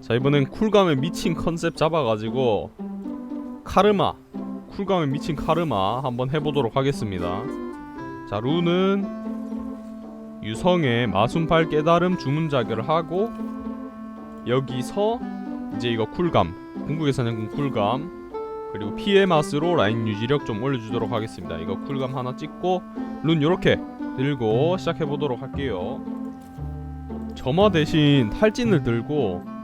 자 이번엔 쿨감에 미친 컨셉 잡아가지고 카르마 쿨감에 미친 카르마 한번 해보도록 하겠습니다. 자 룬은 유성의 마순팔 깨달음 주문 자결을 하고 여기서 이제 이거 쿨감 궁극의 사냥꾼 쿨감 그리고 피해 맛으로 라인 유지력 좀 올려주도록 하겠습니다. 이거 쿨감 하나 찍고 룬 요렇게 들고 시작해보도록 할게요. 점화 대신 탈진을 들고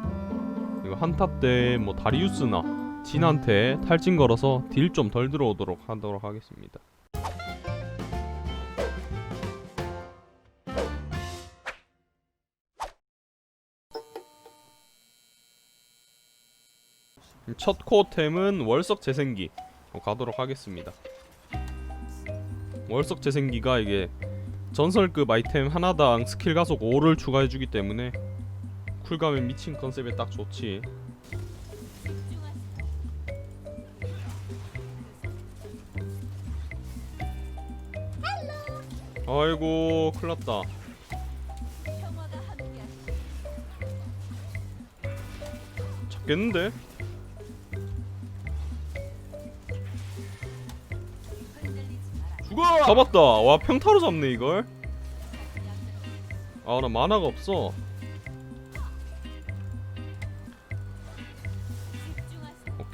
이거 한타 때 뭐 다리우스나 진한테 탈진 걸어서 딜 좀 덜 들어오도록 하도록 하겠습니다 첫 코어템은 월석 재생기 가도록 하겠습니다. 월석 재생기가 이게 전설급 아이템 하나당 스킬 가속 5를 추가해주기 때문에 쿨감에 미친 컨셉에 딱 좋지. 아이고 큰일났다. 잡겠는데? 죽어! 잡았다. 와 평타로 잡네 이걸. 아 나 만화가 없어.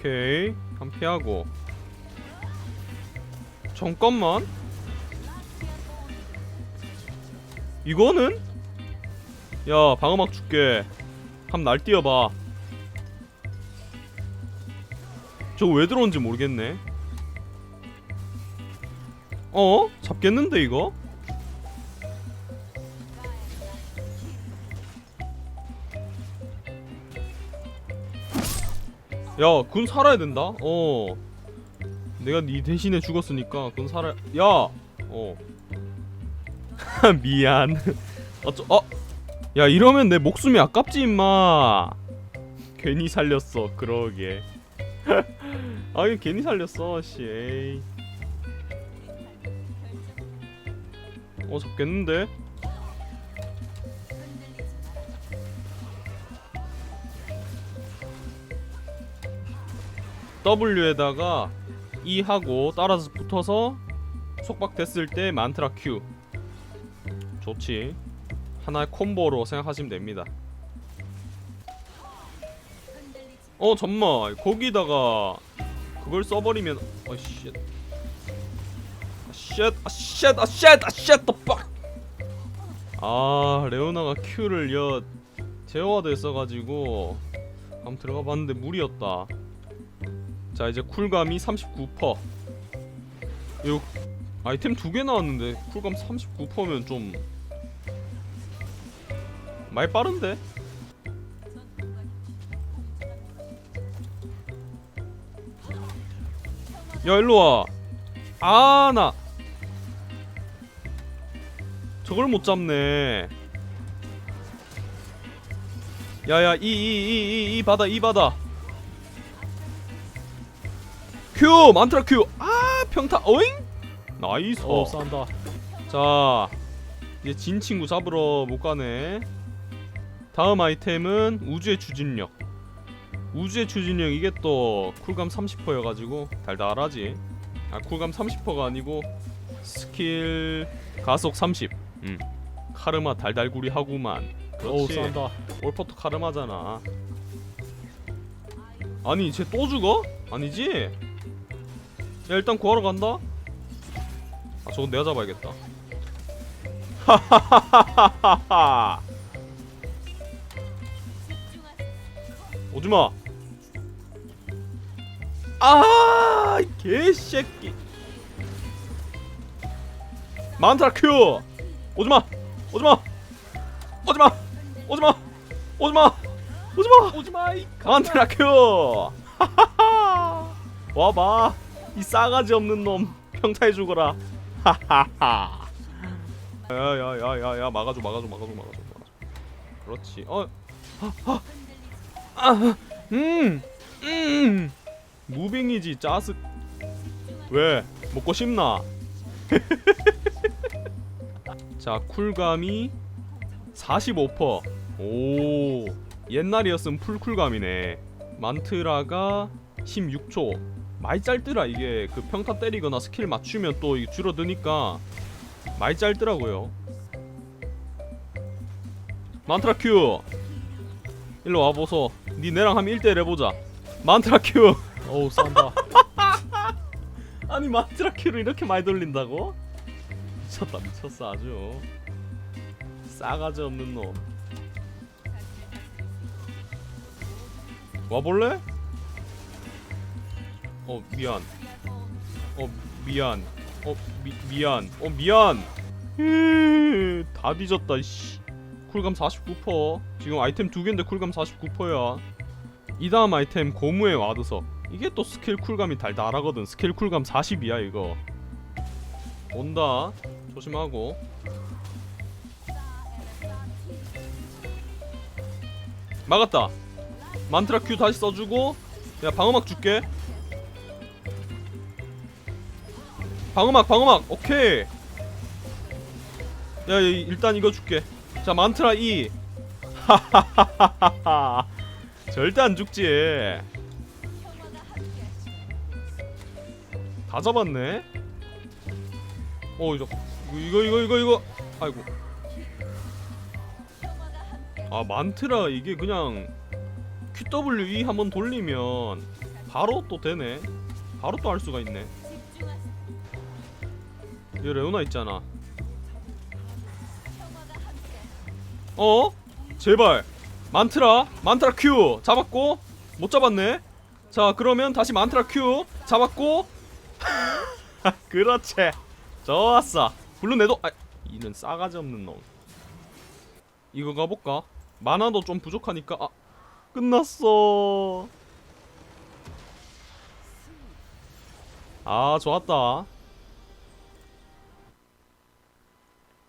오케이 한 피하고. 잠깐만. 이거는? 야 방어막 줄게. 한번 날뛰어봐. 저거 왜 들어온지 모르겠네. 어? 잡겠는데 이거? 야, 군 살아야 된다. 어. 내가 네 대신에 죽었으니까 군 살아. 야, 어. 미안. 어쩌? 어? 야, 이러면 내 목숨이 아깝지 임마. 괜히 살렸어. 그러게. 아, 이거 괜히 살렸어. 씨. 에이. 어 잡겠는데? W에다가 E 하고 따라서 붙어서 속박 됐을 때 만트라 Q. 좋지. 하나의 콤보로 생각하시면 됩니다. 어 잠만. 거기다가 그걸 써버리면 어씨 쉣, 아 쉣, 아 쉣, 아 쉣, 더 빡. 아 레오나가 Q를 여 제어화돼 있어가지고 한번 들어가 봤는데 무리였다. 자 이제 쿨감이 39%. 이거 아이템 두 개 나왔는데 쿨감 39%면 좀 많이 빠른데? 야 일로 와. 아 나. 저걸 못 잡네. 야야 이 이 이 이이 받아 이 받아. 큐 만트라 큐. 아 평타 어잉? 나이스. 어 싼다 자 이제 진 친구 잡으러 못 가네. 다음 아이템은 우주의 추진력. 우주의 추진력 이게 또 쿨감 30%여가지고 달달하지. 아 쿨감 30%가 아니고 스킬 가속 30. 음 카르마 달달구리 하구만. 그렇지. 싼다 올퍼트 카르마잖아. 아니 쟤 또 죽어? 아니지? 야 일단 구하러 간다. 아 저건 내가 잡아야겠다. 하하하하하하. 오지마. 아, 이 개새끼. 만트라 큐. 오지마. 오지마. 오지마. 오지마. 오지마. 오지마. 오지마 이 만트라 큐. 하하하. 와봐. 이 싸가지 없는 놈 평타해 죽어라. 하하하. 야야야야야 막아줘 막아줘 막아줘 막아줘 막아줘. 그렇지. 어. 아, 아, 음, 음. 무빙이지 짜스. 왜 먹고 싶나? 자 쿨감이 45%. 오 옛날이었으면 풀쿨감이네 만트라가 16초 많이 짧더라. 이게 그 평타 때리거나 스킬 맞추면 또 줄어드니까 많이 짧더라고요. 만트라 큐! 일로 와보소. 니 내랑 한번 1대1 해보자. 만트라 큐! 어우 싼다. 아니 만트라 큐를 이렇게 많이 돌린다고? 미쳤다 미쳤어 아주. 싸가지 없는 놈. 와볼래? 어 미안. 어 미안. 어 미, 미안. 어 미안. 으, 다 뒤졌다 씨. 쿨감 49% 지금 아이템 두 개인데 쿨감 49%야. 이 다음 아이템 고무의 와드석 이게 또 스킬 쿨감이 달달하거든. 스킬 쿨감 40이야 이거. 온다. 조심하고. 막았다. 만트라 큐 다시 써주고. 야 방어막 줄게 방어막 방어막 오케이. 야, 야 일단 이거 줄게. 자 만트라 E 하하하하하 절대 안 죽지. 다 잡았네. 어 이거 이거 이거 이거 아이고. 아 만트라 이게 그냥 QWE 한번 돌리면 바로 또 되네. 바로 또 할 수가 있네 얘 레오나 있잖아. 어? 제발. 만트라 만트라 Q. 잡았고 못 잡았네. 자 그러면 다시 만트라 Q. 잡았고. 그렇지. 좋았어. 물론 내도 아, 이는 싸가지 없는 놈. 이거 가볼까? 만화도 좀 부족하니까 아 끝났어. 아 좋았다